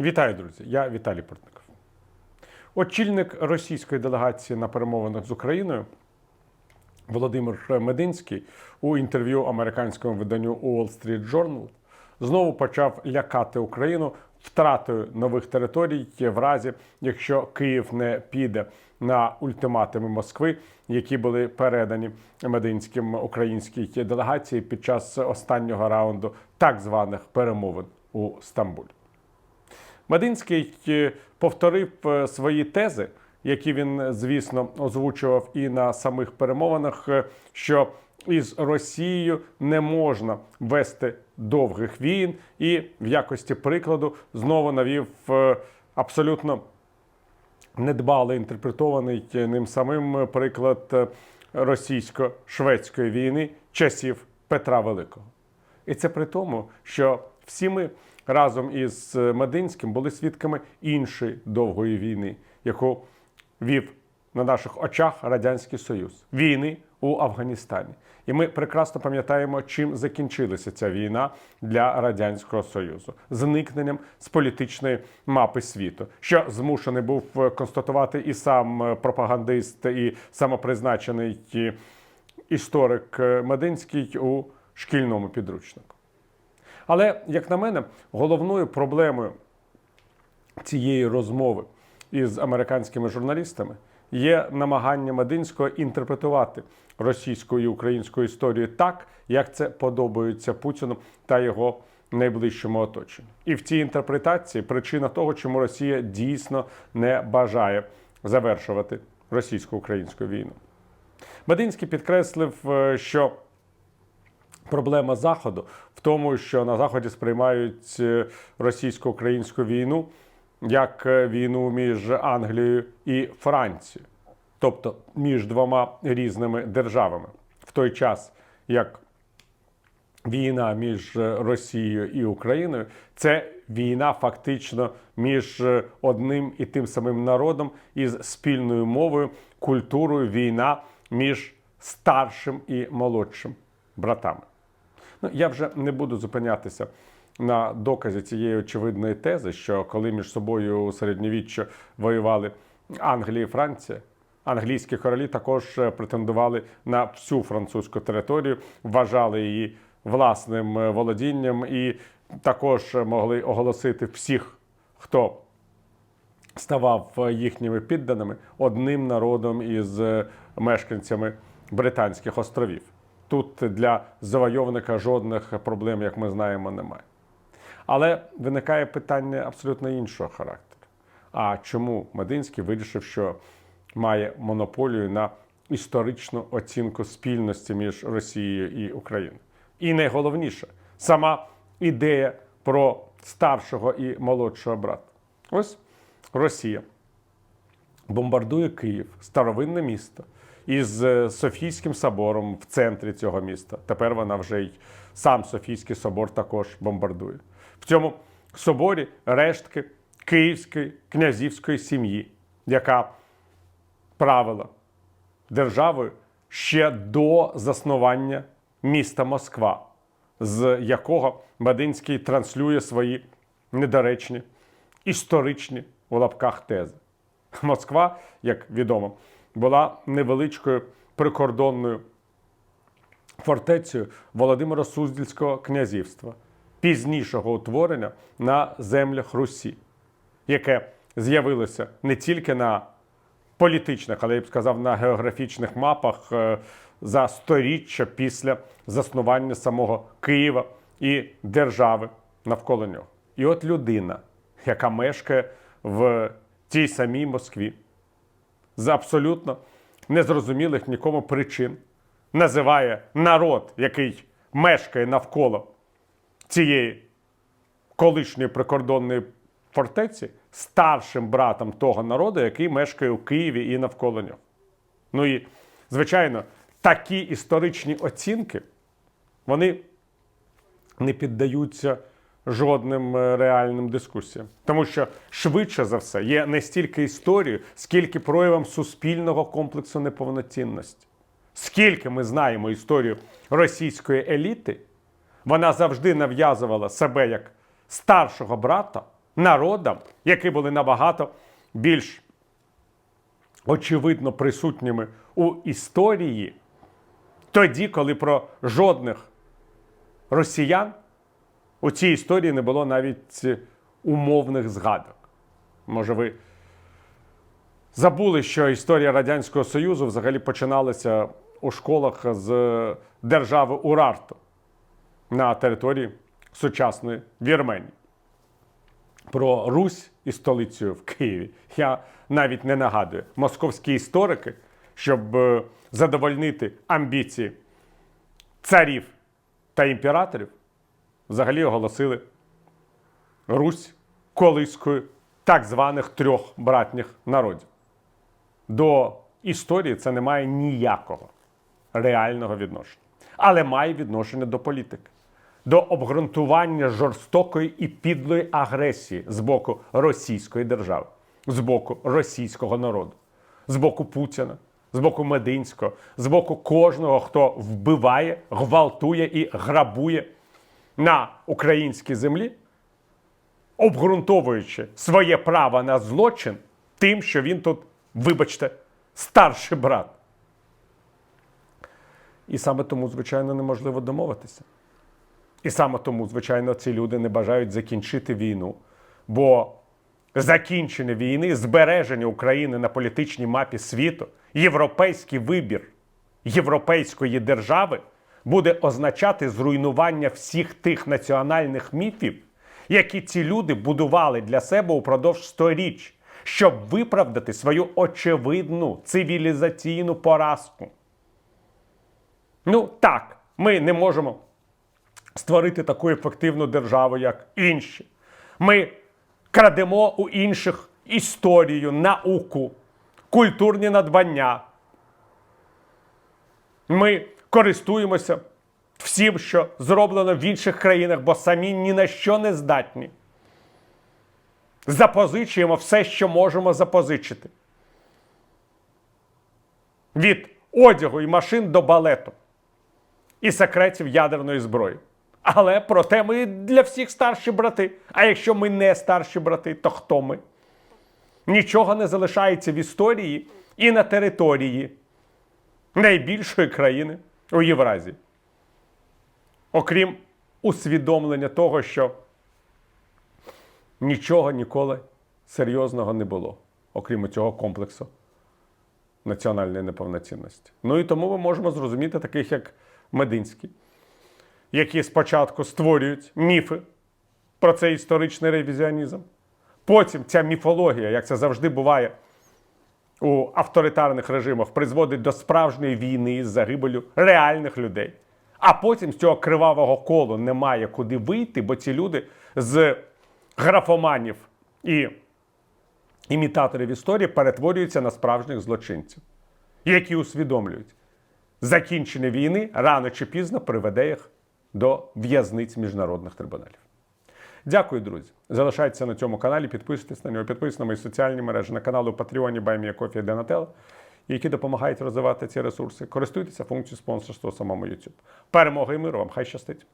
Вітаю, друзі! Я Віталій Портников. Очільник російської делегації на перемовинах з Україною Володимир Мединський у інтерв'ю американському виданню Wall Street Journal знову почав лякати Україну втратою нових територій в разі, якщо Київ не піде на ультиматуми Москви, які були передані Мединським українській делегації під час останнього раунду так званих перемовин у Стамбулі. Мединський е, повторив е, свої тези, які він, звісно, озвучував і на самих перемовинах, е, що із Росією не можна вести довгих війн, і в якості прикладу знову навів абсолютно недбало інтерпретований ним самим приклад російсько-шведської війни часів Петра Великого. І це при тому, що всі ми разом із Мединським були свідками іншої довгої війни, яку вів на наших очах Радянський Союз війни у Афганістані. І ми прекрасно пам'ятаємо, чим закінчилася ця війна для радянського союзу зникненням з політичної мапи світу, що змушений був констатувати і сам пропагандист, і самопризначений історик Мединський у шкільному підручнику. Але, як на мене, головною проблемою цієї розмови із американськими журналістами є намагання Мединського інтерпретувати російську і українську історію так, як це подобається Путіну та його найближчому оточенню. І в цій інтерпретації причина того, чому Росія дійсно не бажає завершувати російсько-українську війну. Мединський підкреслив, е, що проблема Заходу в тому, що на Заході сприймають е, російсько-українську війну як е, війну між Англією і Францією, тобто між двома різними державами, в той час як війна між Росією і Україною це війна фактично між одним і тим самим народом із спільною мовою, культурою, війна між старшим і молодшим братами. Ну, я вже не буду зупинятися на доказі цієї очевидної тези, що коли між собою у середньовіччя воювали Англія і Франція, англійські королі також претендували на всю французьку територію, вважали її власним володінням і також могли оголосити всіх, хто ставав їхніми підданими одним народом із мешканцями Британських островів. Тут для завойовника жодних проблем, як ми знаємо, немає. Але виникає питання абсолютно іншого характеру. А чому Мединський вирішив, що має монополію на історичну оцінку спільності між Росією і Україною? І найголовніше, сама ідея про старшого і молодшого брата. Ось Росія бомбардує Київ, старовинне місто із Софійським собором в центрі цього міста. Тепер вона вже й сам Софійський собор також бомбардує. В цьому соборі рештки київської князівської сім'ї, яка правила державою ще до заснування міста Москва, з якого Мединський транслює свої недоречні історичні у лапках тези. Москва, як відомо, була невеличкою прикордонною фортецею Володимира Суздільського князівства, пізнішого утворення на землях Русі, яке з'явилося не тільки на політичних, але я б сказав, на географічних мапах е, за сторіччя після заснування самого Києва і держави навколо нього. І от людина, яка мешкає в тій самій Москві, з абсолютно незрозумілих нікому причин називає народ, який мешкає навколо цієї колишньої прикордонної фортеці, старшим братом того народу, який мешкає у Києві і навколо нього. Ну і, звичайно, такі історичні оцінки, вони не піддаються жодним е, реальним дискусіям. Тому що швидше за все є не стільки історією, скільки проявом суспільного комплексу неповноцінності. Скільки ми знаємо історію російської еліти, вона завжди нав'язувала себе як старшого брата народам, які були набагато більш очевидно присутніми у історії, тоді, коли про жодних росіян у цій історії не було навіть е, умовних згадок. Може, ви забули, що історія Радянського Союзу взагалі починалася у школах з держави Урарту на території сучасної Вірменії. Про Русь і столицю в Києві я навіть не нагадую. Московські історики, щоб е, задовольнити амбіції царів та імператорів, взагалі оголосили Русь колискою так званих трьох братніх народів. До історії це не має ніякого реального відношення, але має відношення до політики, до обґрунтування жорстокої і підлої агресії з боку Російської держави, з боку російського народу, з боку Путіна, з боку Мединського, з боку кожного, хто вбиває, гвалтує і грабує на українській землі, обґрунтовуючи своє право на злочин тим, що він тут, вибачте, старший брат. І саме тому, звичайно, неможливо домовитися. І саме тому, звичайно, ці люди не бажають закінчити війну, бо закінчення війни, збереження України на політичній мапі світу, європейський вибір європейської держави буде означати зруйнування всіх тих національних міфів, які ці люди будували для себе упродовж сторіч, щоб виправдати свою очевидну цивілізаційну поразку. Ну так, ми не можемо створити таку ефективну державу, як інші. Ми крадемо у інших історію, науку, культурні надбання. Ми користуємося всім, що зроблено в інших країнах, бо самі ні на що не здатні. Запозичуємо все, що можемо запозичити. Від одягу і машин до балету і секретів ядерної зброї. Але проте ми для всіх старші брати. А якщо ми не старші брати, то хто ми? Нічого не залишається в історії і на території найбільшої країни у Євразії. Окрім усвідомлення того, що нічого ніколи серйозного не було, окрім цього комплексу національної неповноцінності. Ну і тому ми можемо зрозуміти таких, як Мединський, які спочатку створюють міфи про цей історичний ревізіонізм. Потім ця міфологія, як це завжди буває у авторитарних режимах, призводить до справжньої війни з загибелю реальних людей. А потім з цього кривавого колу немає куди вийти, бо ці люди з графоманів і імітаторів історії перетворюються на справжніх злочинців, які усвідомлюють, закінчення війни рано чи пізно приведе їх до в'язниць міжнародних трибуналів. Дякую, друзі. Залишайтеся на цьому каналі, підписуйтесь на нього, підписуйтесь на мої соціальні мережі, на канали у Патреоні Баймія Кофі Донателло, які допомагають розвивати ці ресурси. Користуйтеся функцією спонсорства самому YouTube. Перемоги і миру вам! Хай щастить!